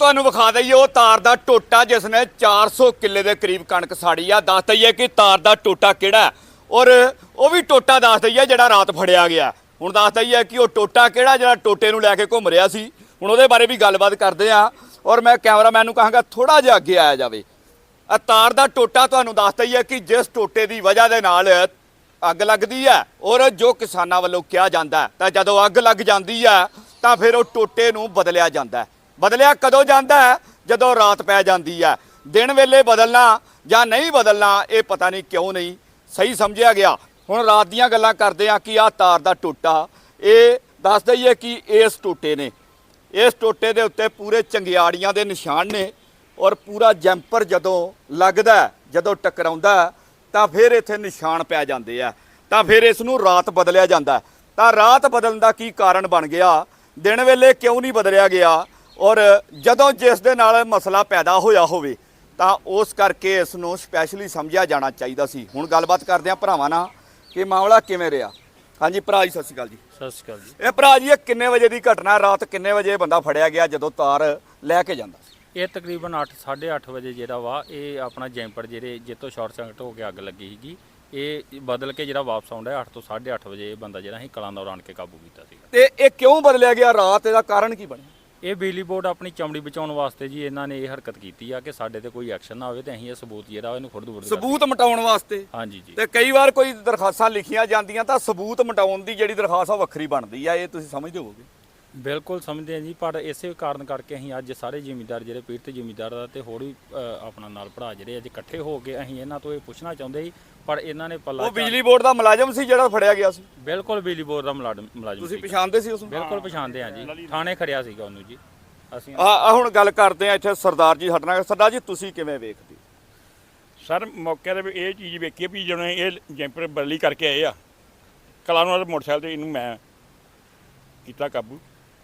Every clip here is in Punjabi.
ਤੁਹਾਨੂੰ ਵਿਖਾ ਦਈਏ, ਉਹ ਤਾਰ ਦਾ ਟੋਟਾ ਜਿਸ ਨੇ 400 ਕਿੱਲੇ ਦੇ ਕਰੀਬ ਕਣਕ ਸਾੜੀ ਆ। ਦੱਸ ਦਈਏ ਕਿ ਤਾਰ ਦਾ ਟੋਟਾ ਕਿਹੜਾ ਔਰ ਉਹ ਵੀ ਟੋਟਾ ਦੱਸ ਦਈਏ, ਜਿਹੜਾ ਰਾਤ ਫੜਿਆ ਗਿਆ। ਹੁਣ ਦੱਸ ਦਈਏ ਕਿ ਉਹ ਟੋਟਾ ਕਿਹੜਾ, ਜਿਹੜਾ ਟੋਟੇ ਨੂੰ ਲੈ ਕੇ ਘੁੰਮ ਰਿਹਾ ਸੀ। ਹੁਣ ਉਹਦੇ ਬਾਰੇ ਵੀ ਗੱਲਬਾਤ ਕਰਦੇ ਆ ਔਰ ਮੈਂ ਕੈਮਰਾਮੈਨ ਨੂੰ ਕਹਾਂਗਾ ਥੋੜਾ ਜਿਹਾ ਅੱਗੇ ਆਇਆ ਜਾਵੇ। ਆ ਤਾਰ ਦਾ ਟੋਟਾ ਤੁਹਾਨੂੰ ਦੱਸ ਦਈਏ ਕਿ ਜਿਸ ਟੋਟੇ ਦੀ ਵਜ੍ਹਾ ਦੇ ਨਾਲ ਅੱਗ ਲੱਗਦੀ ਹੈ ਔਰ ਜੋ ਕਿਸਾਨਾਂ ਵੱਲੋਂ ਕਿਹਾ ਜਾਂਦਾ ਤਾਂ ਜਦੋਂ ਅੱਗ ਲੱਗ ਜਾਂਦੀ ਹੈ, ਤਾਂ ਫਿਰ ਉਹ ਟੋਟੇ ਨੂੰ ਬਦਲਿਆ ਜਾਂਦਾ ਬਦਲਿਆ ਕਦੋਂ ਜਾਂਦਾ ਹੈ? ਜਦੋਂ ਰਾਤ ਪੈ ਜਾਂਦੀ ਹੈ। ਦਿਨ ਵੇਲੇ ਬਦਲਣਾ ਜਾਂ ਨਹੀਂ ਬਦਲਣਾ, ਇਹ ਪਤਾ ਨਹੀਂ ਕਿਉਂ ਨਹੀਂ। ਸਹੀ ਸਮਝਿਆ ਗਿਆ। ਹੁਣ ਰਾਤ ਦੀਆਂ ਗੱਲਾਂ ਕਰਦੇ ਆ ਕਿ ਆਹ ਤਾਰ ਦਾ ਟੋਟਾ, ਇਹ ਦੱਸ ਦਈਏ ਕਿ ਇਸ ਟੋਟੇ ਨੇ। ਇਸ ਟੋਟੇ ਦੇ ਉੱਤੇ ਪੂਰੇ ਚੰਗਿਆੜੀਆਂ ਦੇ ਨਿਸ਼ਾਨ ਨੇ ਔਰ ਪੂਰਾ ਜੈਂਪਰ ਜਦੋਂ ਲੱਗਦਾ ਜਦੋਂ ਟਕਰਾਉਂਦਾ ਤਾਂ ਫਿਰ ਇੱਥੇ ਨਿਸ਼ਾਨ ਪੈ ਜਾਂਦੇ ਆ। ਤਾਂ ਫਿਰ ਇਸ ਨੂੰ ਰਾਤ ਬਦਲਿਆ ਜਾਂਦਾ ਤਾਂ ਰਾਤ ਬਦਲਣ ਦਾ ਕੀ ਕਾਰਨ ਬਣ ਗਿਆ? ਦਿਨ ਵੇਲੇ ਕਿਉਂ ਨਹੀਂ ਬਦਲਿਆ ਗਿਆ? ਔਰ ਜਦੋਂ ਜਿਸ ਦੇ ਨਾਲ ਮਸਲਾ ਪੈਦਾ ਹੋਇਆ ਹੋਵੇ ਤਾਂ ਉਸ ਕਰਕੇ ਇਸ ਨੂੰ ਸਪੈਸ਼ਲੀ ਸਮਝਿਆ ਜਾਣਾ ਚਾਹੀਦਾ ਸੀ। ਹੁਣ ਗੱਲਬਾਤ ਕਰਦੇ ਹਾਂ ਭਰਾਵਾਂ ਨਾਲ ਕਿ ਮਾਮਲਾ ਕਿਵੇਂ ਰਿਹਾ। ਹਾਂਜੀ ਭਰਾ ਜੀ ਸਤਿ ਸ਼੍ਰੀ ਅਕਾਲ ਜੀ। ਸਤਿ ਸ਼੍ਰੀ ਅਕਾਲ ਜੀ। ਇਹ ਭਰਾ ਜੀ ਇਹ ਕਿੰਨੇ ਵਜੇ ਦੀ ਘਟਨਾ? ਰਾਤ ਕਿੰਨੇ ਵਜੇ ਇਹ ਬੰਦਾ ਫੜਿਆ ਗਿਆ ਜਦੋਂ ਤਾਰ ਲੈ ਕੇ ਜਾਂਦਾ ਸੀ? ਇਹ ਤਕਰੀਬਨ 8 8:30 ਵਜੇ ਜਿਹੜਾ ਵਾ ਇਹ ਆਪਣਾ ਜੈਂਪਰ ਜਿਹੜੇ ਜਿੱਤੋਂ ਸ਼ਾਰਟ ਸਰਕਟ ਹੋ ਕੇ ਅੱਗ ਲੱਗੀ ਸੀਗੀ ਇਹ ਬਦਲ ਕੇ ਜਿਹੜਾ ਵਾਪਸ ਆਉਂਦਾ 8 ਤੋਂ 8:30 ਵਜੇ ਇਹ ਬੰਦਾ ਜਿਹੜਾ ਸੀ ਕਲਾਨੌਰ ਆਣ ਕੇ ਕਾਬੂ ਕੀਤਾ ਸੀਗਾ। ਤੇ ਇਹ ਕਿਉਂ ਬਦਲਿਆ ਗਿਆ? ਰਾਤ ਇਹਦਾ ਕਾਰਨ ਕੀ ਬਣਿਆ? ਇਹ ਬਿਜਲੀ ਬੋਰਡ ਆਪਣੀ ਚਮੜੀ ਬਚਾਉਣ ਵਾਸਤੇ ਜੀ ਇਹਨਾਂ ਨੇ ਇਹ ਹਰਕਤ ਕੀਤੀ ਆ ਕਿ ਸਾਡੇ ਤੇ ਕੋਈ ਐਕਸ਼ਨ ਨਾ ਹੋਵੇ ਤੇ ਅਸੀਂ ਇਹ ਸਬੂਤ ਜਿਹੜਾ ਇਹਨੂੰ ਖੁਰਦ ਬੁਰਦ ਸਬੂਤ ਮਟਾਉਣ ਵਾਸਤੇ? ਹਾਂਜੀ ਜੀ। ਤੇ ਕਈ ਵਾਰ ਕੋਈ ਦਰਖਾਸਤਾਂ ਲਿਖੀਆਂ ਜਾਂਦੀਆਂ ਤਾਂ ਸਬੂਤ ਮਟਾਉਣ ਦੀ ਜਿਹੜੀ ਦਰਖਾਸਤ ਆ ਉਹ ਵੱਖਰੀ ਬਣਦੀ ਆ ਇਹ ਤੁਸੀਂ ਸਮਝਦੇ ਹੋਵੋਗੇ? ਬਿਲਕੁਲ ਸਮਝਦੇ ਹਾਂ ਜੀ ਪਰ ਇਸੇ ਕਾਰਨ ਕਰਕੇ ਅਸੀਂ ਅੱਜ ਸਾਰੇ ਜ਼ਿਮੀਂਦਾਰ ਜਿਹੜੇ ਪੀੜਤ ਜ਼ਿਮੀਂਦਾਰ ਦਾ ਤੇ ਹੋਰ ਵੀ ਅ, ਆਪਣਾ ਨਾਲ ਭਰਾ ਜਿਹੜੇ ਅੱਜ ਇਕੱਠੇ ਹੋ ਕੇ ਅਸੀਂ ਇਹਨਾਂ ਤੋਂ ਇਹ ਪੁੱਛਣਾ ਚਾਹੁੰਦੇ ਸੀ ਪਰ ਇਹਨਾਂ ਨੇ ਪੱਲਾ ਉਹ ਬਿਜਲੀ ਬੋਰਡ ਦਾ ਮੁਲਾਜ਼ਮ ਸੀ ਜਿਹੜਾ ਫੜਿਆ ਗਿਆ ਸੀ। ਬਿਲਕੁਲ ਬਿਜਲੀ ਬੋਰਡ ਦਾ ਮੁਲਾਜ਼ਮ ਮੁਲਾਜ਼ਮ ਤੁਸੀਂ ਸੀ ਪਛਾਣਦੇ ਸੀ ਉਸ ਨੂੰ? ਬਿਲਕੁਲ ਪਛਾਣਦੇ ਹਾਂ ਜੀ ਥਾਣੇ ਖੜਿਆ ਸੀਗਾ ਉਹਨੂੰ ਜੀ। ਅਸੀਂ ਆ ਆ ਹੁਣ ਗੱਲ ਕਰਦੇ ਆ ਇੱਥੇ ਸਰਦਾਰ ਜੀ ਹਟਣਾ ਸਰਦਾਰ ਜੀ ਤੁਸੀਂ ਕਿਵੇਂ ਵੇਖਦੇ? ਹੋ? ਸਰ ਮੌਕੇ ਤੇ ਵੀ ਇਹ ਚੀਜ਼ ਵੇਖੀ ਵੀ ਜਦੋਂ ਇਹ ਜੈਂਪਰ ਬਦਲੀ ਕਰਕੇ ਆਏ ਆ। ਕਲਾਨੌਰ ਦੇ ਮੋਟਰਸਾਈਕਲ ਤੇ ਇਹਨੂੰ ਮੈਂ ਕੀਤਾ ਕਾਬੂ।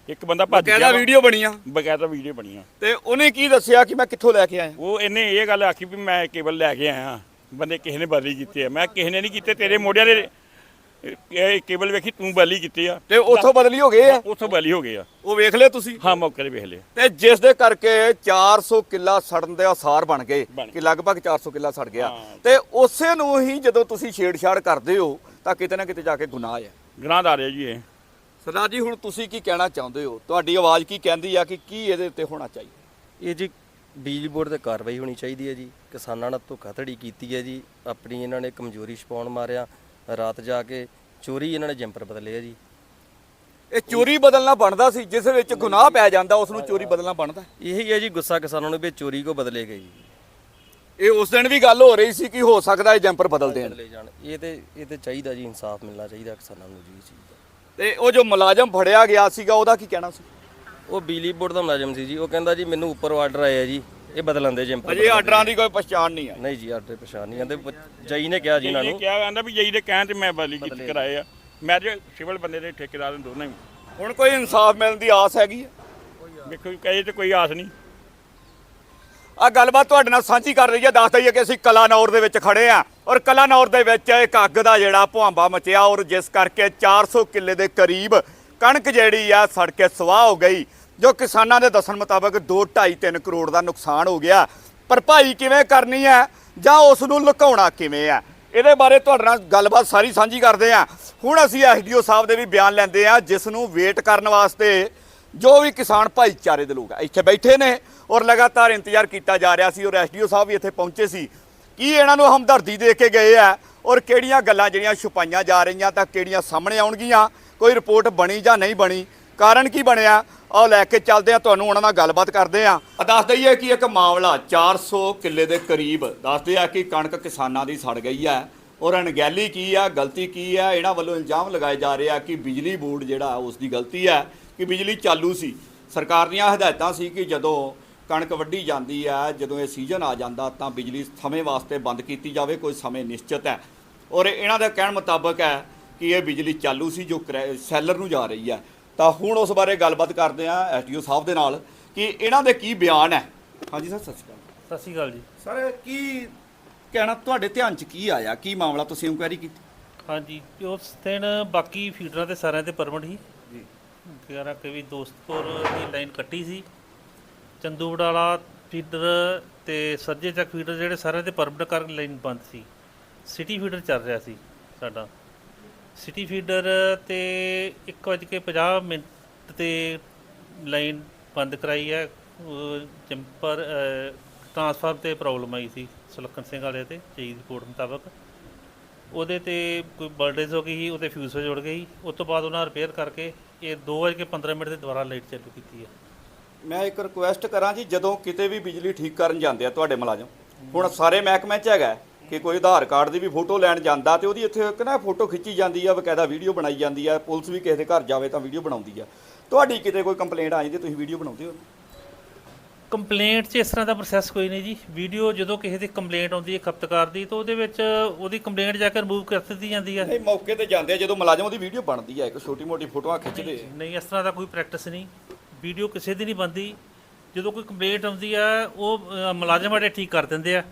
ਇੱਕ ਬੰਦਾ ਭੱਜ ਕਹਿੰਦਾ ਗਿਆ ਵਾ। ਵੀਡੀਓ ਬਣੀਆਂ। ਬਕਾਇਦਾ ਵੀਡੀਓ ਬਣੀ ਆ ਤੇ ਉਹਨੇ ਕੀ ਦੱਸਿਆ ਕਿ ਮੈਂ ਕਿੱਥੋਂ ਲੈ ਕੇ ਆਇਆ? ਉਹ ਇਹਨੇ ਇਹ ਗੱਲ ਆਖੀ ਵੀ ਮੈਂ ਕੇਬਲ ਲੈ ਕੇ ਆਇਆ। ਬੰਦੇ ਕਿਸੇ ਨੇ ਬਦਲੀ ਕੀਤੀ ਆ। ਮੈਂ ਕਿਸੇ ਨੇ ਨਹੀਂ ਕੀਤੇ ਤੇਰੇ ਮੋਢਿਆਂ ਦੇ ਇਹ ਕੇਬਲ ਵੇਖੀ ਤੂੰ ਬਦਲੀ ਕੀਤੀ ਆ। ਤੇ ਉੱਥੋਂ ਬਦਲੀ ਹੋ ਗਏ ਆ? ਉੱਥੋਂ ਬਦਲੀ ਹੋ ਗਈ ਆ। ਉਹ ਵੇਖ ਲਿਆ ਤੁਸੀਂ? ਹਾਂ ਮੌਕੇ ਤੇ ਵੇਖ ਲਿਆ। ਤੇ ਜਿਸ ਦੇ ਕਰਕੇ 400 ਕਿੱਲਾ ਸੜਨ ਦੇ ਆਸਾਰ ਬਣ ਗਏ ਬਣ ਕਿ ਲਗਭਗ 400 ਕਿੱਲਾ ਸੜ ਗਿਆ। ਹਾਂ। ਤੇ ਉਸੇ ਨੂੰ ਹੀ ਜਦੋਂ ਤੁਸੀਂ ਛੇੜਛਾੜ ਕਰਦੇ ਹੋ ਤਾਂ ਕਿਤੇ ਨਾ ਕਿਤੇ ਜਾ ਕੇ ਗੁਨਾਹ ਹੈ ਗੁਨਾਹਦਾਰ ਹੈ ਜੀ ਇਹ। ਸਰਦਾਰ ਜੀ ਹੁਣ ਤੁਸੀਂ ਕੀ ਕਹਿਣਾ ਚਾਹੁੰਦੇ ਹੋ? ਤੁਹਾਡੀ ਆਵਾਜ਼ ਕੀ ਕਹਿੰਦੀ ਆ ਕਿ ਕੀ ਇਹਦੇ ਉੱਤੇ ਹੋਣਾ ਚਾਹੀਦਾ? ਇਹ ਜੀ ਬਿਜਲੀ ਬੋਰਡ ਤੇ ਕਾਰਵਾਈ ਹੋਣੀ ਚਾਹੀਦੀ ਹੈ ਜੀ। ਕਿਸਾਨਾਂ ਨਾਲ ਧੋਖਾਧੜੀ ਕੀਤੀ ਹੈ ਜੀ। ਆਪਣੀ ਇਹਨਾਂ ਨੇ ਕਮਜ਼ੋਰੀ ਛਪਾਉਣ ਮਾਰਿਆ। ਰਾਤ ਜਾ ਕੇ ਚੋਰੀ ਇਹਨਾਂ ਨੇ ਜੰਪਰ ਬਦਲੇ ਆ ਜੀ। ਇਹ ਚੋਰੀ ਬਦਲਣਾ ਬਣਦਾ ਸੀ ਜਿਸ ਵਿੱਚ ਗੁਨਾਹ ਪੈ ਜਾਂਦਾ ਉਸ ਨੂੰ ਚੋਰੀ ਬਦਲਣਾ ਬਣਦਾ? ਇਹੀ ਹੈ ਜੀ ਗੁੱਸਾ ਕਿਸਾਨਾਂ ਨੂੰ ਵੀ ਚੋਰੀ ਕੋ ਬਦਲੇ ਗਏ ਜੀ। ਇਹ ਉਸ ਦਿਨ ਵੀ ਗੱਲ ਹੋ ਰਹੀ ਸੀ ਕਿ ਹੋ ਸਕਦਾ ਇਹ ਜੰਪਰ ਬਦਲ ਦੇਣ। ਇਹ ਤੇ ਇਹ ਤੇ ਚਾਹੀਦਾ ਜੀ ਇਨਸਾਫ ਮਿਲਣਾ ਚਾਹੀਦਾ ਕਿਸਾਨਾਂ ਨੂੰ ਜੀ ਚੀਜ਼ ਤੇ ਉਹ ਜੋ ਮੁਲਾਜ਼ਮ ਫੜਿਆ ਗਿਆ ਸੀਗਾ ਉਹਦਾ ਕੀ ਕਹਿਣਾ ਸੀ? ਉਹ ਬਿਜਲੀ ਬੋਰਡ ਦਾ ਮੁਲਾਜ਼ਮ ਸੀ ਜੀ। ਉਹ ਕਹਿੰਦਾ ਜੀ ਮੈਨੂੰ ਉੱਪਰ ਆਰਡਰ ਆਇਆ ਜੀ। ਇਹ ਬਦਲਣ ਦੇ ਜੰਪਰ ਅਜੇ ਆਰਡਰਾਂ ਦੀ ਕੋਈ ਪਛਾਣ ਨਹੀਂ ਹੈ ਨਹੀਂ ਜੀ ਆਰਡਰ ਪਛਾਣ ਨਹੀਂ ਆਂਦੇ ਜਈ ਨੇ ਕਿਹਾ ਜੀ ਇਹਨਾਂ ਇਹ ਨੂੰ ਕਿਹਾ ਕਹਿੰਦਾ ਵੀ ਜਈ ਦੇ ਕਹਿਣ ਤੇ ਮੈਂ ਬਦਲੀ ਕੀਤੀ ਕਰਾਏ ਆ। ਮੈਂ ਜੇ ਸਿਵਲ ਬੰਦੇ ਦੇ ਠੇਕੇਦਾਰ ਨੇ ਦੋਨਾਂ ਹੁਣ ਕੋਈ ਇਨਸਾਫ ਮਿਲਣ ਦੀ ਆਸ ਹੈਗੀ ਹੈ ਵੇਖੋ ਕਹੇ ਤੇ ਕੋਈ ਆਸ ਨਹੀਂ। ਆ ਗੱਲਬਾਤ ਤੁਹਾਡੇ ਨਾਲ ਸਾਂਝੀ ਕਰ ਰਹੀ ਹੈ ਦੱਸ ਦਈਏ ਕਿ ਅਸੀਂ ਕਲਾਨੌਰ ਦੇ ਵਿੱਚ ਖੜੇ ਆ। ਔਰ ਕਲਾਨੌਰ ਦੇ ਵਿੱਚ ਇੱਕ ਅੱਗ ਦਾ ਜਿਹੜਾ ਭੁਆਂਬਾ ਮਚਿਆ ਔਰ ਜਿਸ ਕਰਕੇ 400 ਕਿੱਲੇ ਦੇ ਕਰੀਬ ਕਣਕ ਜਿਹੜੀ ਆ ਸੜ ਕੇ ਸਵਾਹ ਹੋ ਗਈ, ਜੋ ਕਿਸਾਨਾਂ ਦੇ ਦੱਸਣ ਮੁਤਾਬਕ 2 2.5 3 ਕਰੋੜ ਦਾ ਨੁਕਸਾਨ ਹੋ ਗਿਆ। ਭਰਪਾਈ ਕਿਵੇਂ ਕਰਨੀ ਹੈ ਜਾਂ ਉਸ ਨੂੰ ਲੁਕਾਉਣਾ ਕਿਵੇਂ ਹੈ ਇਹਦੇ ਬਾਰੇ ਤੁਹਾਡੇ ਨਾਲ ਗੱਲਬਾਤ ਸਾਰੀ ਸਾਂਝੀ ਕਰਦੇ ਆ। ਹੁਣ ਅਸੀਂ ਐਸਡੀਓ ਸਾਹਿਬ ਦੇ ਵੀ ਬਿਆਨ ਲੈਂਦੇ ਆ, ਜਿਸ ਨੂੰ ਵੇਟ ਕਰਨ ਵਾਸਤੇ ਜੋ ਵੀ ਕਿਸਾਨ ਭਾਈਚਾਰੇ ਦੇ ਲੋਕ ਆ, ਇੱਥੇ ਬੈਠੇ ਨੇ ਔਰ ਲਗਾਤਾਰ ਇੰਤਜ਼ਾਰ ਕੀਤਾ ਜਾ ਰਿਹਾ ਸੀ ਔਰ ਐਸਡੀਓ ਸਾਹਿਬ ਵੀ ਇੱਥੇ ਪਹੁੰਚੇ ਸੀ। ਕੀ ਇਹਨਾਂ ਨੂੰ ਹਮਦਰਦੀ ਦੇ ਕੇ ਗਏ ਆ ਔਰ ਕਿਹੜੀਆਂ ਗੱਲਾਂ ਜਿਹੜੀਆਂ ਛੁਪਾਈਆਂ ਜਾ ਰਹੀਆਂ ਤਾਂ ਕਿਹੜੀਆਂ ਸਾਹਮਣੇ ਆਉਣਗੀਆਂ? ਕੋਈ ਰਿਪੋਰਟ ਬਣੀ ਜਾਂ ਨਹੀਂ ਬਣੀ? ਕਾਰਨ ਕੀ ਬਣਿਆ? ਆਓ ਲੈ ਕੇ ਚੱਲਦੇ ਆ ਤੁਹਾਨੂੰ ਉਹਨਾਂ ਨਾਲ ਗੱਲਬਾਤ ਕਰਦੇ ਆ ਦੱਸ ਦਈਏ ਕਿ ਇੱਕ ਮਾਮਲਾ 400 ਕਿੱਲੇ ਦੇ ਕਰੀਬ ਦੱਸਦੇ ਆ ਕਿ ਕਣਕ ਕਿਸਾਨਾਂ ਦੀ ਸੜ ਗਈ ਹੈ ਔਰ ਅਣਗਹਿਲੀ ਕੀ ਆ, ਗਲਤੀ ਕੀ ਆ? ਇਹਨਾਂ ਵੱਲੋਂ ਇਲਜ਼ਾਮ ਲਗਾਏ ਜਾ ਰਹੇ ਆ ਕਿ ਬਿਜਲੀ ਬੋਰਡ ਜਿਹੜਾ ਉਸ ਦੀ ਗਲਤੀ ਹੈ ਕਿ ਬਿਜਲੀ ਚਾਲੂ ਸੀ। ਸਰਕਾਰ ਦੀਆਂ ਹਦਾਇਤਾਂ ਸੀ ਕਿ ਜਦੋਂ ਕਣਕ ਵੱਢੀ ਜਾਂਦੀ ਹੈ ਜਦੋਂ ਇਹ ਸੀਜ਼ਨ ਆ ਜਾਂਦਾ ਤਾਂ ਬਿਜਲੀ ਸਮੇਂ ਵਾਸਤੇ ਬੰਦ ਕੀਤੀ ਜਾਵੇ ਕੋਈ ਸਮੇਂ ਨਿਸ਼ਚਿਤ ਹੈ। ਔਰ ਇਹਨਾਂ ਦਾ ਕਹਿਣ ਮੁਤਾਬਕ ਹੈ ਕਿ ਇਹ ਬਿਜਲੀ ਚਾਲੂ ਸੀ ਜੋ ਸੈਲਰ ਨੂੰ ਜਾ ਰਹੀ ਹੈ। ਤਾਂ ਹੁਣ ਉਸ ਬਾਰੇ ਗੱਲਬਾਤ ਕਰਦੇ ਆ ਐਸਟੀਓ ਸਾਹਿਬ ਦੇ ਨਾਲ ਕਿ ਇਹਨਾਂ ਦੇ ਕੀ ਬਿਆਨ ਹੈ। ਹਾਂਜੀ ਸਰ ਸਤਿ ਸ਼੍ਰੀ ਅਕਾਲ। ਸਤਿ ਸ਼੍ਰੀ ਅਕਾਲ ਜੀ। ਸਰ ਕੀ ਕਹਿਣਾ ਤੁਹਾਡੇ ਧਿਆਨ 'ਚ ਕੀ ਆਇਆ? ਕੀ ਮਾਮਲਾ ਤੁਸੀਂ ਇਨਕੁਆਇਰੀ ਕੀਤੀ? ਹਾਂਜੀ ਉਸ ਦਿਨ ਬਾਕੀ ਫੀਡਰਾਂ ਤੇ ਸਾਰਿਆਂ ਤੇ ਪਰਮਿਟ ਸੀ। ਜੀ। ਕਿਹੜਾ ਕਿ ਵੀ ਦੋਸਤਪੁਰ ਦੀ ਲਾਈਨ ਕੱਟੀ ਸੀ। ਚੰਦੂ ਬਡਾਲਾ ਫੀਡਰ ਤੇ ਸਰਜੇ ਚੱਕ ਫੀਡਰ ਜਿਹੜੇ ਸਾਰਿਆਂ ਦੇ ਪਰਮਿਟ ਕਰਨ ਲਾਈਨ ਬੰਦ ਸੀ। ਸਿਟੀ ਫੀਡਰ ਚੱਲ ਰਿਹਾ ਸੀ ਸਾਡਾ। ਸਿਟੀ ਫੀਡਰ ਤੇ 1:50 ਮਿੰਟ ਤੇ ਲਾਈਨ ਬੰਦ ਕਰਾਈ ਹੈ। ਉਹ ਜੰਪਰ ਅਹ, ਟਰਾਂਸਫਾਰਮ ਤੇ ਪ੍ਰੋਬਲਮ ਆਈ ਸੀ ਸੁਲੱਖਣ ਸਿੰਘ ਵਾਲੇ ਤੇ ਚੀਜ਼ ਰਿਪੋਰਟ ਮੁਤਾਬਕ। ਉਹਦੇ ਤੇ ਕੋਈ ਬਰਡੇਜ਼ ਹੋ ਗਈ ਸੀ ਉਹਦੇ ਫਿਊਜ਼ ਜੁੜ ਗਈ ਉਸ ਤੋਂ ਬਾਅਦ ਉਹਨਾਂ ਰਿਪੇਅਰ ਕਰਕੇ ਇਹ 2:15 ਮਿੰਟ ਤੇ ਦੁਬਾਰਾ ਲਾਈਟ ਚਾਲੂ ਕੀਤੀ ਹੈ। ਮੈਂ ਇੱਕ ਰਿਕੁਐਸਟ ਕਰਾਂ ਜੀ ਜਦੋਂ ਕਿਤੇ ਵੀ ਬਿਜਲੀ ਠੀਕ ਕਰਨ ਜਾਂਦੇ ਆ ਤੁਹਾਡੇ ਮੁਲਾਜ਼ਮ ਹੁਣ ਸਾਰੇ ਮਹਿਕਮੇ 'ਚ ਹੈਗਾ ਕਿ ਕੋਈ ਆਧਾਰ ਕਾਰਡ ਦੀ ਵੀ ਫੋਟੋ ਲੈਣ ਜਾਂਦਾ ਤੇ ਉਹਦੀ ਇੱਥੇ ਇੱਕ ਨਾ ਫੋਟੋ ਖਿੱਚੀ ਜਾਂਦੀ ਆ ਬਕਾਇਦਾ ਵੀਡੀਓ ਬਣਾਈ ਜਾਂਦੀ ਆ ਪੁਲਿਸ ਵੀ ਕਿਸੇ ਦੇ ਘਰ ਜਾਵੇ ਤਾਂ ਵੀਡੀਓ ਬਣਾਉਂਦੀ ਆ। ਤੁਹਾਡੀ ਕਿਤੇ ਕੋਈ ਕੰਪਲੇਂਟ ਆ ਜਾਂਦੀ ਤੁਸੀਂ ਵੀਡੀਓ ਬਣਾਉਂਦੇ ਹੋ? ਕੰਪਲੇਂਟ 'ਚ ਇਸ ਤਰ੍ਹਾਂ ਦਾ ਪ੍ਰੋਸੈਸ ਕੋਈ ਨਹੀਂ ਜੀ। ਵੀਡੀਓ ਜਦੋਂ ਕਿਸੇ ਦੀ ਕੰਪਲੇਂਟ ਆਉਂਦੀ ਹੈ ਖਪਤਕਾਰ ਦੀ ਤਾਂ ਉਹਦੇ ਵਿੱਚ ਉਹਦੀ ਕੰਪਲੇਂਟ ਜਾ ਕੇ ਰਿਮੂਵ ਕਰ ਦਿੱਤੀ ਜਾਂਦੀ ਹੈ ਨਹੀਂ ਮੌਕੇ ਤੇ ਜਾਂਦੇ ਆ ਜਦੋਂ ਮੁਲਾਜ਼ਮ ਉਹਦੀ ਵੀਡੀਓ ਬਣਦੀ ਆ ਇੱਕ ਛੋਟੀ ਮੋਟੀ ਫੋਟੋਆਂ ਖਿੱਚਦੇ ਨਹੀਂ ਇਸ ਤਰ੍ਹਾਂ ਦਾ ਕੋਈ ਪ੍ਰੈਕਟਿਸ ਨਹੀਂ। ਵੀਡੀਓ ਕਿਸੇ ਦੀ ਨਹੀਂ ਬੰਦੀ ਜਦੋਂ ਕੋਈ ਕੰਪਲੇਂਟ ਆਉਂਦੀ ਆ ਉਹ ਅ, ਮੁਲਾਜ਼ਮ ਵਾਲੇ ਠੀਕ ਕਰ ਦਿੰਦੇ ਆ।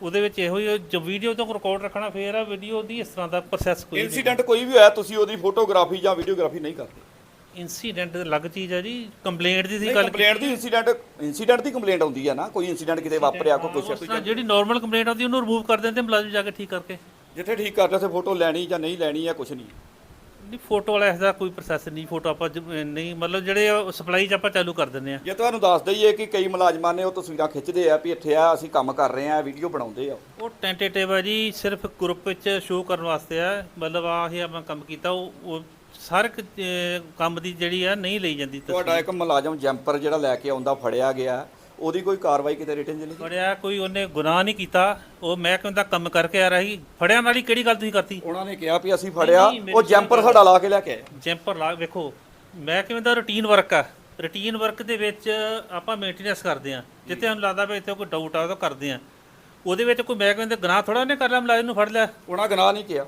ਉਹਦੇ ਵਿੱਚ ਇਹੋ ਹੀ ਜੋ ਵੀਡੀਓ ਤੋਂ ਰਿਕਾਰਡ ਰੱਖਣਾ ਫੇਰ ਆ ਵੀਡੀਓ ਦੀ ਇਸ ਤਰ੍ਹਾਂ ਦਾ ਪ੍ਰੋਸੈਸ ਕੋਈ ਨਹੀਂ ਇਨਸੀਡੈਂਟ ਕੋਈ ਵੀ ਹੋਇਆ ਤੁਸੀਂ ਉਹਦੀ ਫੋਟੋਗ੍ਰਾਫੀ ਜਾਂ ਵੀਡੀਓਗ੍ਰਾਫੀ ਨਹੀਂ ਕਰਦੇ। ਇਨਸੀਡੈਂਟ ਅਲੱਗ ਚੀਜ਼ ਆ ਜੀ ਕੰਪਲੇਂਟ ਦੀ ਸੀ ਗੱਲ ਕੰਪਲੇਂਟ ਦੀ ਇਨਸੀਡੈਂਟ ਇਨਸੀਡੈਂਟ ਦੀ ਕੰਪਲੇਂਟ ਆਉਂਦੀ ਆ ਨਾ ਕੋਈ ਇਨਸੀਡੈਂਟ ਕਿਤੇ ਵਾਪਰਿਆ ਕੋਈ ਕੁਛ ਤਰ੍ਹਾਂ ਜਿਹੜੀ ਨਾਰਮਲ ਕੰਪਲੇਂਟ ਆਉਂਦੀ ਉਹਨੂੰ ਰਿਮੂਵ ਕਰ ਦਿੰਦੇ ਮੁਲਾਜ਼ਮ ਜਾ ਕੇ ਠੀਕ ਕਰਕੇ। ਜਿੱਥੇ ਠੀਕ ਕਰਦੇ ਉੱਥੇ ਫੋਟੋ ਲੈਣੀ ਜਾਂ ਨਹੀਂ ਲੈਣੀ ਆ ਕੁਛ ਨਹੀਂ। ਨਹੀਂ ਫੋਟੋ ਵਾਲਾ ਇਸ ਦਾ ਕੋਈ ਪ੍ਰੋਸੈਸ ਨਹੀਂ ਫੋਟੋ ਆਪਾਂ ਜ- ਨਹੀਂ ਮਤਲਬ ਜਿਹੜੇ ਸਪਲਾਈ ਚ ਆਪਾਂ ਚਾਲੂ ਕਰ ਦਿੰਦੇ ਆ ਜੇ ਤੁਹਾਨੂੰ ਦੱਸ ਦਈਏ ਕਿ ਕਈ ਮੁਲਾਜ਼ਮਾਂ ਨੇ ਉਹ ਤਸਵੀਰਾਂ ਖਿੱਚਦੇ ਆ ਵੀ ਇੱਥੇ ਆ ਅਸੀਂ ਕੰਮ ਕਰ ਰਹੇ ਆ ਵੀਡੀਓ ਬਣਾਉਂਦੇ ਆ। ਉਹ ਟੈਂਟੇਟਿਵ ਆ ਜੀ ਸਿਰਫ ਗਰੁੱਪ ਵਿੱਚ ਸ਼ੋਅ ਕਰਨ ਵਾਸਤੇ ਆ। ਮਤਲਬ ਆ ਇਹ ਆਪਾਂ ਕੰਮ ਕੀਤਾ ਉਹ ਉਹ ਹਰ ਇੱਕ ਅਹ, ਕੰਮ ਦੀ ਜਿਹੜੀ ਆ ਨਹੀਂ ਲਈ ਜਾਂਦੀ ਤੁਹਾਡਾ ਇੱਕ ਮੁਲਾਜ਼ਮ ਜੈਂਪਰ ਜਿਹੜਾ ਲੈ ਕੇ ਆਉਂਦਾ ਫੜਿਆ ਗਿਆ। ਉਹਦੀ ਕੋਈ ਕਾਰਵਾਈ ਕਿਤੇ ਰਿਟਨ ਨਹੀਂ ਫੜਿਆ ਕੋਈ ਉਹਨੇ ਗੁਨਾਹ ਨਹੀਂ ਕੀਤਾ। ਉਹ ਮਹਿਕਮੇ ਦਾ ਕੰਮ ਕਰਕੇ ਆ ਰਹੀ? ਫੜਿਆ ਵਾਲੀ ਕਿਹੜੀ ਗੱਲ ਤੁਸੀਂ ਕਰਤੀ? ਉਹਨਾਂ ਨੇ ਕਿਹਾ ਵੀ ਅਸੀਂ ਫੜਿਆ ਨਹੀਂ, ਮੇਰੀ ਉਹ ਜੈਂਪਰ ਸਾਡਾ ਲਾ ਕੇ ਲੈ ਕੇ ਆਏ। ਜੈਂਪਰ ਲਾ ਵੇਖੋ ਮਹਿਕਮੇ ਦਾ ਰੁਟੀਨ ਵਰਕ ਆ। ਰੁਟੀਨ ਵਰਕ ਦੇ ਵਿੱਚ ਆਪਾਂ ਮੇਨਟੇਨੈਂਸ ਕਰਦੇ ਆ ਜਿੱਥੇ ਸਾਨੂੰ ਲੱਗਦਾ ਵੀ ਇੱਥੇ ਕੋਈ ਡਾਊਟ ਆ ਉਹ ਤਾਂ ਕਰਦੇ ਆ ਉਹਦੇ ਵਿੱਚ ਕੋਈ ਮਹਿਕਮੇ ਦੇ ਗੁਨਾਹ ਥੋੜਾ ਉਹਨੇ ਕਰ ਲਿਆ ਮੁਲਾਜ਼ਮ ਨੂੰ ਫੜ ਲਿਆ। ਉਹਨਾਂ ਗਨਾਹ ਨਹੀਂ ਕਿਹਾ।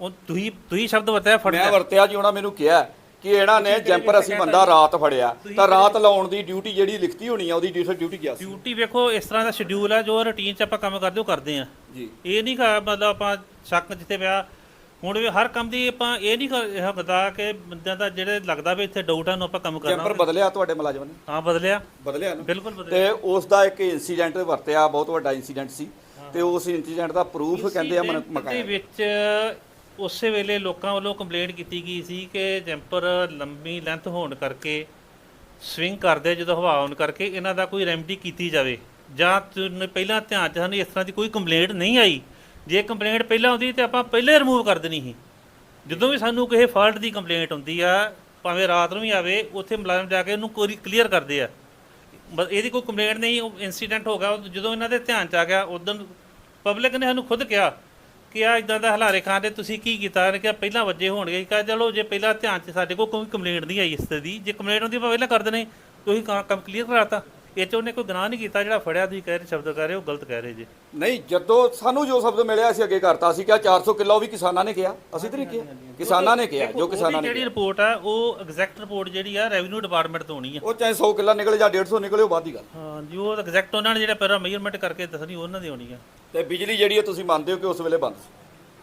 ਉਹ ਤੁਸੀਂ ਤੁਸੀਂ ਸ਼ਬਦ ਵਰਤਿਆ ਫੜ ਮੈਂ ਲਿਆ ਵਰਤਿਆ ਜੀ ਉਹਨਾਂ ਮੈਨੂੰ ਕਿਹਾ। ਕਿ ਇਹਨਾਂ ਨੇ ਜੈਂਪਰ ਅਸੀਂ ਬੰਦਾ ਰਾਤ ਫੜਿਆ। ਤਾਂ ਰਾਤ ਲਾਉਣ ਦੀ ਡਿਊਟੀ ਜਿਹੜੀ ਲਿਖਤੀ ਹੋਣੀ ਆ ਉਹਦੀ ਡਿਊਟੀ ਗਿਆ ਸੀ ਡਿਊਟੀ ਵੇਖੋ ਇਸ ਤਰ੍ਹਾਂ ਦਾ ਸ਼ਡਿਊਲ ਆ ਜੋ ਰੁਟੀਨ 'ਚ ਆਪਾਂ ਕੰਮ ਕਰਦੇ ਉਹ ਕਰਦੇ ਆ। ਜੀ। ਇਹ ਨਹੀਂ ਕਹਾ ਮਤਲਬ ਆਪਾਂ ਸ਼ੱਕ ਜਿੱਥੇ ਪਿਆ। ਹੁਣ ਵੀ ਹਰ ਕੰਮ ਦੀ ਆਪਾਂ ਇਹ ਨਹੀਂ ਹਕਦਾ ਕਿ ਬੰਦਿਆਂ ਦਾ ਜਿਹੜੇ ਲੱਗਦਾ ਵੀ ਇੱਥੇ ਡਾਊਟ ਆ ਉਹਨੂੰ ਆਪਾਂ ਕੰਮ ਕਰਨਾ ਜੈਂਪਰ ਬਦਲਿਆ ਤੁਹਾਡੇ ਮੁਲਾਜ਼ਮ ਨੇ? ਹਾਂ ਬਦਲਿਆ। ਬਦਲਿਆ ਨਾ? ਬਿਲਕੁਲ ਬਦਲਿਆ। ਤੇ ਉਸ ਦਾ ਇੱਕ ਇਨਸੀਡੈਂਟ ਵਰਤਿਆ ਬਹੁਤ ਵੱਡਾ ਇਨਸੀਡੈਂਟ ਸੀ। ਤੇ ਉਸ ਇਨਸੀਡੈਂਟ ਦਾ ਪ੍ਰੂਫ ਕਹਿੰਦੇ ਆ ਮਨ Incident ਦੇ ਮਕਾਇਆ। ਵਿੱਚ ਉਸੇ ਵੇਲੇ ਲੋਕਾਂ ਵੱਲੋਂ ਕੰਪਲੇਂਟ ਕੀਤੀ ਗਈ ਸੀ ਕਿ ਜੈਂਪਰ ਲੰਬੀ ਲੈਂਥ ਹੋਣ ਕਰਕੇ ਸਵਿੰਗ ਕਰਦੇ ਜਦੋਂ ਹਵਾ ਆਉਣ ਕਰਕੇ ਇਹਨਾਂ ਦਾ ਕੋਈ ਰੈਮਡੀ ਕੀਤੀ ਜਾਵੇ। ਜਾਂ ਤੁਹਾਨੂੰ ਪਹਿਲਾਂ ਧਿਆਨ ਚ ਸਾਨੂੰ ਇਸ ਤਰ੍ਹਾਂ ਦੀ ਕੋਈ ਕੰਪਲੇਂਟ ਨਹੀਂ ਆਈ। ਜੇ ਕੰਪਲੇਂਟ ਪਹਿਲਾਂ ਆਉਂਦੀ ਤੇ ਆਪਾਂ ਪਹਿਲੇ ਰਿਮੂਵ ਕਰ ਦੇਣੀ ਸੀ। ਜਦੋਂ ਵੀ ਸਾਨੂੰ ਕਿਸੇ ਫਾਲਟ ਦੀ ਕੰਪਲੇਂਟ ਹੁੰਦੀ ਆ, ਭਾਵੇਂ ਰਾਤ ਨੂੰ ਵੀ ਆਵੇ, ਉੱਥੇ ਮੁਲਾਜ਼ਮ ਜਾ ਕੇ ਉਹਨੂੰ ਕੋਈ ਕਲੀਅਰ ਕਰਦੇ ਆ। ਇਹਦੀ ਕੋਈ ਕੰਪਲੇਂਟ ਨਹੀਂ, ਉਹ ਇਨਸੀਡੈਂਟ ਹੋ ਗਿਆ, ਜਦੋਂ ਇਹਨਾਂ ਦੇ ਧਿਆਨ ਚ ਆ ਗਿਆ, ਉਦੋਂ ਪਬਲਿਕ ਨੇ ਸਾਨੂੰ ਖੁਦ ਕਿਹਾ ਕਿ ਆ ਇਦਾਂ ਦਾ ਹਲਾਰੇ ਖਾਂ ਤੇ ਤੁਸੀਂ ਕੀ ਕੀਤਾ? ਨੇ ਕਿਹਾ ਪਹਿਲਾਂ ਵੱਜੇ ਹੋਣਗੇ। ਕਹਾ ਚਲੋ ਜੇ ਪਹਿਲਾਂ ਧਿਆਨ ਚ ਸਾਡੇ ਕੋਲ ਕੋਈ ਕੰਪਲੇਂਟ ਨਹੀਂ ਆਈ ਇਸ ਦੀ ਜੇ ਕੰਪਲੇਂਟ ਹੁੰਦੀ ਆਪਾਂ ਪਹਿਲਾਂ ਕਰ ਦੇਣੇ। ਤੁਸੀਂ ਕ- ਕੰਮ ਕਲੀਅਰ ਕਰਾਤਾ। ਇਹ ਚ ਉਹਨੇ ਕੋਈ ਗੁਨਾਹ ਨਹੀਂ ਕੀਤਾ ਜਿਹੜਾ ਫੜਿਆ ਤੁਸੀਂ ਕਹਿ ਰਹੇ ਸ਼ਬਦ ਕਰ ਰਹੇ ਹੋ ਗਲਤ ਕਹਿ ਰਹੇ ਜੀ। ਨਹੀਂ ਜਦੋਂ ਸਾਨੂੰ ਜੋ ਸ਼ਬਦ ਮਿਲਿਆ ਅਸੀਂ ਅੱਗੇ ਕਰਤਾ। ਸੀ ਕਿਹਾ 400 ਕਿਲੋ ਵੀ ਕਿਸਾਨਾਂ ਨੇ ਕਿਹਾ। ਅਸੀਂ ਤਾਂ ਨਹੀਂ ਕਿਹਾ। ਕਿਸਾਨਾਂ ਨੇ ਕਿਹਾ ਜੋ ਕਿਸਾਨਾਂ ਨੇ ਜਿਹੜੀ ਰਿਪੋਰਟ ਆ ਉਹ ਐਗਜ਼ੈਕਟ ਰਿਪੋਰਟ ਜਿਹੜੀ ਆ ਰੈਵਨਿਊ ਡਿਪਾਰਟਮੈਂਟ ਤੋਂ ਆਉਣੀ ਆ। ਉਹ ਚਾਹੇ 100 ਕਿੱਲਾ ਨਿਕਲੇ ਜਾਂ 150 ਨਿਕਲੇ ਉਹ ਬਾਅਦ ਦੀ ਗੱਲ। ਹਾਂ ਜੀ ਉਹ ਐਗਜ਼ੈਕਟ ਉਹਨਾਂ ਨੇ ਜਿਹੜਾ ਪਹਿਲਾਂ ਮੇਜਰਮੈਂਟ ਕਰਕੇ ਦੱਸਣੀ ਉਹਨਾਂ ਦੀ ਆਉਣੀ ਆ। ਤੇ ਬਿਜਲੀ ਜਿਹੜੀ ਹੈ ਤੁਸੀਂ ਮੰਨਦੇ ਹੋ ਕਿ ਉਸ ਵੇਲੇ ਬੰਦ ਸੀ?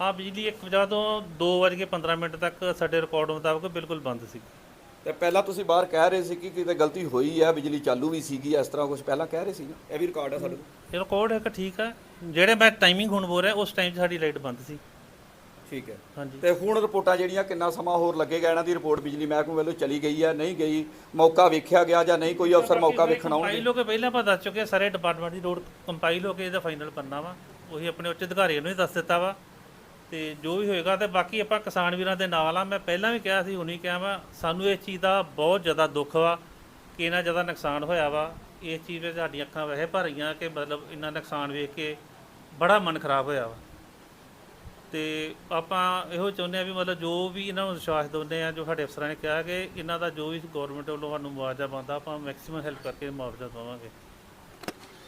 ਹਾਂ ਬਿਜਲੀ 1 ਵਜੇ ਤੋਂ 2:15 ਮਿੰਟ ਤੱਕ ਸਾਡੇ ਰਿਕਾਰਡ ਮੁਤਾਬਕ ਬਿਲਕੁਲ ਬੰਦ ਸੀ। ਤੇ ਪਹਿਲਾਂ ਤੁਸੀਂ ਬਾਹਰ ਕਹਿ ਰਹੇ ਸੀ ਕਿ ਕਿਤੇ ਗਲਤੀ ਹੋਈ ਹੈ ਬਿਜਲੀ ਚਾਲੂ ਵੀ ਸੀਗੀ ਇਸ ਤਰ੍ਹਾਂ ਕੁਝ ਪਹਿਲਾਂ ਕਹਿ ਰਹੇ ਸੀ? ਨਾ ਇਹ ਵੀ ਰਿਕਾਰਡ ਹੈ ਸਾਡੇ ਕੋਲ। ਇਹ ਰਿਕਾਰਡ ਹੈ ਕਿ ਠੀਕ ਆ। ਜਿਹੜੇ ਮੈਂ ਟਾਈਮਿੰਗ ਹੁਣ ਬੋਲ ਰਿਹਾ ਉਸ ਟਾਈਮ 'ਚ ਸਾਡੀ ਲਾਈਟ ਬੰਦ ਸੀ। ਠੀਕ ਹੈ। ਹਾਂਜੀ। ਤੇ ਹੁਣ ਰਿਪੋਰਟਾਂ ਜਿਹੜੀਆਂ ਕਿੰਨਾ ਸਮਾਂ ਹੋਰ ਲੱਗੇਗਾ ਇਹਨਾਂ ਦੀ ਰਿਪੋਰਟ ਬਿਜਲੀ ਮਹਿਕਮੇ ਵੱਲੋਂ ਚਲੀ ਗਈ ਹੈ ਨਹੀਂ ਗਈ ਮੌਕਾ ਵੇਖਿਆ ਗਿਆ ਜਾਂ ਨਹੀਂ ਕੋਈ ਅਫਸਰ ਮੌਕਾ ਵੇਖਣ ਆਉਣਗੇ? ਕੰਪਾਈਲ ਹੋ ਕੇ ਪਹਿਲਾਂ ਆਪਾਂ ਦੱਸ ਚੁੱਕੇ ਹਾਂ, ਸਾਰੇ ਡਿਪਾਰਟਮੈਂਟ ਦੀ ਰੋਡ ਕੰਪਾਈਲ ਹੋ ਕੇ ਇਹਦਾ ਫਾਈਨਲ ਪੰਨਾ ਵਾ। ਉਹੀ ਆਪਣੇ ਉੱਚ ਅਧਿਕਾਰੀਆਂ ਨੂੰ ਵੀ ਦੱਸ ਦਿੱਤਾ ਵਾ। ਤੇ ਜੋ ਵੀ ਹੋਏਗਾ ਤੇ ਬਾਕੀ ਆਪਾਂ ਕਿਸਾਨ ਵੀਰਾਂ ਦੇ ਨਾਲ ਆ। ਮੈਂ ਪਹਿਲਾਂ ਵੀ ਕਿਹਾ ਸੀ ਹੁਣੀ ਕਿਹਾ ਵਾ ਸਾਨੂੰ ਇਸ ਚੀਜ਼ ਦਾ ਬਹੁਤ ਜ਼ਿਆਦਾ ਦੁੱਖ ਵਾ ਕਿ ਇਹਨਾਂ ਜ਼ਿਆਦਾ ਨੁਕਸਾਨ ਹੋਇਆ ਵਾ। ਇਸ ਚੀਜ਼ ਵਿੱਚ ਸਾਡੀਆਂ ਅੱਖਾਂ ਵਹਿ ਭਰੀਆਂ ਕਿ ਮਤਲਬ ਇੰਨਾ ਨੁਕਸਾਨ ਵੇਖ ਕੇ ਬੜਾ ਮਨ ਖਰਾਬ ਹੋਇਆ ਵਾ। ਤੇ ਆਪਾਂ ਇਹੋ ਚਾਹੁੰਦੇ ਆ ਵੀ ਮਤਲਬ ਜੋ ਵੀ ਇਹਨਾਂ ਨੂੰ ਵਿਸ਼ਵਾਸ ਦਿੰਦੇ ਆ ਜੋ ਸਾਡੇ ਅਫਸਰਾਂ ਨੇ ਕਿਹਾ ਕਿ ਇਹਨਾਂ ਦਾ ਜੋ ਵੀ ਗਵਰਨਮੈਂਟ ਵੱਲੋਂ ਸਾਨੂੰ ਮੁਆਵਜ਼ਾ ਬਣਦਾ, ਆਪਾਂ ਮੈਕਸਿਮਮ ਹੈਲਪ ਕਰਕੇ ਮੁਆਵਜ਼ਾ ਦੇਵਾਂਗੇ।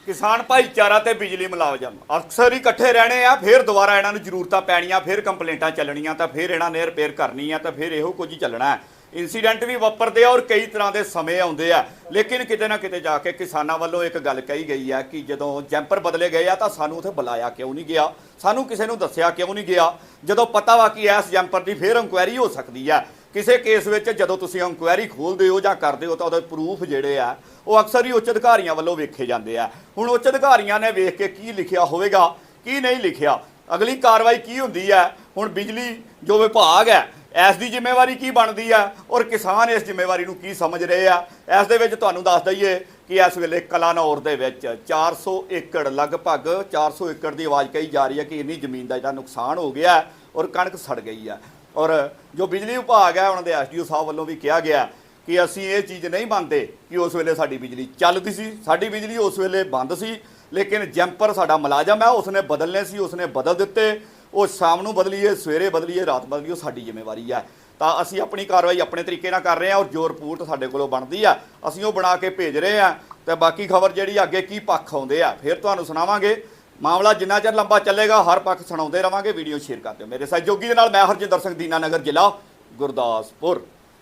ਕਿਸਾਨ ਭਾਈਚਾਰਾ ਤੇ ਬਿਜਲੀ ਮੁਲਾਜ਼ਮ ਅਕਸਰ ਹੀ ਇਕੱਠੇ ਰਹਿਣੇ ਆ, ਫਿਰ ਦੁਬਾਰਾ ਇਹਨਾਂ ਨੂੰ ਜ਼ਰੂਰਤਾਂ ਪੈਣੀਆਂ, ਫਿਰ ਕੰਪਲੇਂਟਾਂ ਚੱਲਣੀਆਂ, ਤਾਂ ਫਿਰ ਇਹਨਾਂ ਨੇ ਰਿਪੇਅਰ ਕਰਨੀ ਆ, ਤਾਂ ਫਿਰ ਇਹੋ ਕੁਝ ਹੀ ਚੱਲਣਾ ਹੈ। ਇਨਸੀਡੈਂਟ ਵੀ ਵਾਪਰਦੇ ਆ ਔਰ ਕਈ ਤਰ੍ਹਾਂ ਦੇ ਸਮੇਂ ਆਉਂਦੇ ਆ। ਲੇਕਿਨ ਕਿਤੇ ਨਾ ਕਿਤੇ ਜਾ ਕੇ ਕਿਸਾਨਾਂ ਵੱਲੋਂ ਇੱਕ ਗੱਲ ਕਹੀ ਗਈ ਆ ਕਿ ਜਦੋਂ ਜੈਂਪਰ ਬਦਲੇ ਗਏ ਆ ਤਾਂ ਸਾਨੂੰ ਉੱਥੇ ਬੁਲਾਇਆ ਕਿਉਂ ਨਹੀਂ ਗਿਆ? ਸਾਨੂੰ ਕਿਸੇ ਨੂੰ ਦੱਸਿਆ ਕਿਉਂ ਨਹੀਂ ਗਿਆ? ਜਦੋਂ ਪਤਾ ਵਾ ਕਿ ਇਸ ਜੈਂਪਰ ਦੀ ਫੇਰ ਇਨਕੁਆਇਰੀ ਹੋ ਸਕਦੀ ਆ। ਕਿਸੇ ਕੇਸ ਵਿੱਚ ਜਦੋਂ ਤੁਸੀਂ ਇਨਕੁਆਇਰੀ ਖੋਲਦੇ ਹੋ ਜਾਂ ਕਰਦੇ ਹੋ ਤਾਂ ਉਹਦੇ ਪ੍ਰੂਫ ਜਿਹੜੇ ਆ, ਉਹ ਅਕਸਰ ਹੀ ਉੱਚ ਅਧਿਕਾਰੀਆਂ ਵੱਲੋਂ ਵੇਖੇ ਜਾਂਦੇ ਆ। ਹੁਣ ਉੱਚ ਅਧਿਕਾਰੀਆਂ ਨੇ ਵੇਖ ਕੇ ਕੀ ਲਿਖਿਆ ਹੋਵੇਗਾ, ਕੀ ਨਹੀਂ ਲਿਖਿਆ? ਅਗਲੀ ਕਾਰਵਾਈ ਕੀ ਹੁੰਦੀ ਹੈ ਹੁਣ ਬਿਜਲੀ ਜੋ ਵਿਭਾਗ ਹੈ ਇਸ ਦੀ ਜ਼ਿੰਮੇਵਾਰੀ ਕੀ ਬਣਦੀ ਆ ਔਰ ਕਿਸਾਨ ਇਸ ਜ਼ਿੰਮੇਵਾਰੀ ਨੂੰ ਕੀ ਸਮਝ ਰਹੇ ਆ? ਇਸ ਦੇ ਵਿੱਚ ਤੁਹਾਨੂੰ ਦੱਸ ਦਈਏ ਕਿ ਇਸ ਵੇਲੇ ਕਲਾਨੌਰ ਦੇ ਵਿੱਚ 400 ਏਕੜ, ਲਗਭਗ 400 ਏਕੜ ਦੀ ਆਵਾਜ਼ ਕਹੀ ਜਾ ਰਹੀ ਹੈ ਕਿ ਇੰਨੀ ਜ਼ਮੀਨ ਦਾ ਜਿਹੜਾ ਨੁਕਸਾਨ ਹੋ ਗਿਆ ਔਰ ਕਣਕ ਸੜ ਗਈ ਹੈ ਔਰ ਜੋ ਬਿਜਲੀ ਵਿਭਾਗ ਹੈ ਉਹਨਾਂ ਦੇ ਐਸਡੀਓ ਸਾਹਿਬ ਵੱਲੋਂ ਵੀ ਕਿਹਾ ਗਿਆ ਕਿ ਅਸੀਂ ਇਹ ਚੀਜ਼ ਨਹੀਂ ਮੰਨਦੇ ਕਿ ਉਸ ਵੇਲੇ ਸਾਡੀ ਬਿਜਲੀ ਚੱਲਦੀ ਸੀ। ਸਾਡੀ ਬਿਜਲੀ ਉਸ ਵੇਲੇ ਬੰਦ ਸੀ, ਲੇਕਿਨ ਜੈਂਪਰ ਸਾਡਾ ਮੁਲਾਜ਼ਮ ਹੈ ਉਸਨੇ ਬਦਲਨੇ ਸੀ, ਉਸਨੇ ਬਦਲ ਦਿੱਤੇ। ਉਹ ਸ਼ਾਮ ਨੂੰ ਬਦਲੀਏ, ਸਵੇਰੇ ਬਦਲੀਏ, ਰਾਤ ਬਦਲੀਏ, ਉਹ ਸਾਡੀ ਜ਼ਿੰਮੇਵਾਰੀ ਹੈ ਤਾਂ ਅਸੀਂ ਆਪਣੀ ਕਾਰਵਾਈ ਆਪਣੇ ਤਰੀਕੇ ਨਾਲ ਕਰ ਰਹੇ ਹਾਂ ਔਰ ਜੋ ਰਿਪੋਰਟ ਸਾਡੇ ਕੋਲੋਂ ਬਣਦੀ ਆ। ਅਸੀਂ ਉਹ ਬਣਾ ਕੇ ਭੇਜ ਰਹੇ ਹਾਂ। ਤੇ ਬਾਕੀ ਖਬਰ ਜਿਹੜੀ ਅੱਗੇ ਕੀ ਪੱਖ ਆਉਂਦੇ ਆ, ਫਿਰ ਤੁਹਾਨੂੰ ਸੁਣਾਵਾਂਗੇ। ਮਾਮਲਾ ਜਿੰਨਾ ਚਿਰ ਲੰਬਾ ਚੱਲੇਗਾ, ਹਰ ਪੱਖ ਸੁਣਾਉਂਦੇ ਰਵਾਂਗੇ। ਵੀਡੀਓ ਸ਼ੇਅਰ ਕਰ ਦਿਓ। ਮੇਰੇ ਸਹਿਯੋਗੀ ਦੇ ਨਾਲ ਮੈਂ ਹਰਜਿੰਦਰ ਸਿੰਘ ਦੀਨਾਨਗਰ ਜ਼ਿਲ੍ਹਾ, ਗੁਰਦਾਸਪੁਰ।